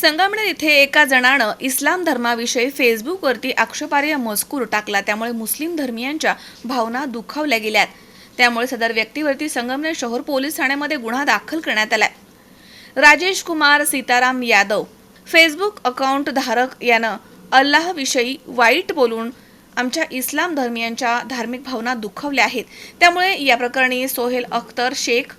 संगमनेर इथे एका जणानं इस्लाम धर्माविषयी फेसबुकवरती आक्षेपार्ह मजकूर टाकला. त्यामुळे मुस्लिम धर्मियांच्या भावना दुखावल्या गेल्यात. त्यामुळे सदर व्यक्तीवरती संगमनेर शहर पोलीस ठाण्यामध्ये गुन्हा दाखल करण्यात आलाय. राजेश कुमार सीताराम यादव फेसबुक अकाउंट धारक यानं अल्लाहविषयी वाईट बोलून आमच्या इस्लाम धर्मियांच्या धार्मिक भावना दुखावल्या आहेत. त्यामुळे या प्रकरणी सोहेल अख्तर शेख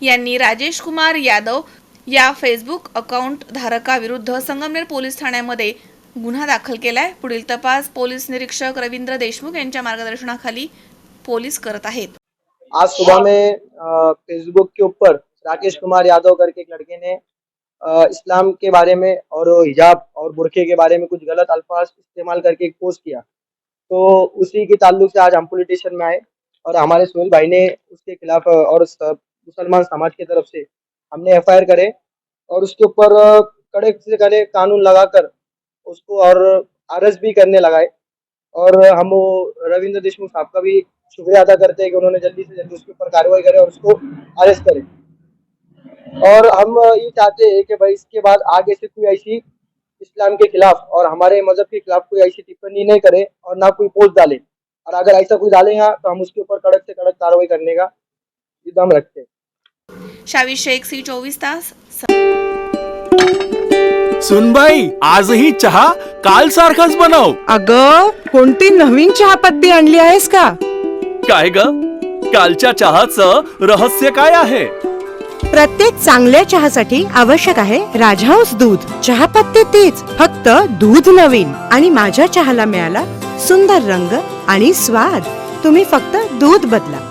यांनी राजेश कुमार यादव या फेसबुक अकाउंट धारकाविरुद्ध संगमनेर पोलीस ठाण्यामध्ये गुन्हा दाखल केलाय. पुढील तपास पोलीस निरीक्षक रवींद्र देशमुख यांच्या मार्गदर्शनाखाली पोलीस करत आहेत. आज सुबह में फेसबुक के ऊपर राकेश कुमार यादव करके एक लड़के ने इस्लाम के बारे में और हिजाब और बुरखे के बारे में कुछ गलत अल्फाज इस्तेमाल करके एक पोस्ट किया। तो उसी के ताल्लुक से आज हम पुलिस स्टेशन में आए और हमारे सुनील भाई ने उसके खिलाफ और मुसलमान समाज की तरफ से हमने एफ़ करे और उसके ऊपर कड़े से कड़े कानून लगाकर उसको और अरेस्ट भी करने लगाए। और हम वो रविंद्र देशमुख साहब का भी शुक्रिया अदा करते हैं कि उन्होंने जल्दी से जल्दी उसके ऊपर कार्रवाई करे और उसको अरेस्ट करे। और हम ये चाहते हैं कि भाई इसके बाद आगे से कोई ऐसी इस्लाम के खिलाफ और हमारे मज़हब के खिलाफ कोई ऐसी टिप्पणी नहीं करे और ना कोई पोस्ट डाले। और अगर ऐसा कोई डालेगा तो हम उसके ऊपर कड़क से कड़क कार्रवाई करने का दम रखते हैं। शावी शेख सी चोवीस तास. सुनबाई आजही चहा काल सारखाच बनव. अग कोणती नवीन चहापत्ती आणली आहेस का? काय ग? कालच्या चहाचं रहस्य काय आहे? प्रत्येक चांगल्या चहासाठी आवश्यक आहे राजहंस दूध. चहापत्ती तीच फक्त दूध नवीन. आणि माझ्या चहाला मिळाला सुंदर रंग आणि स्वाद. तुम्ही फक्त दूध बदला.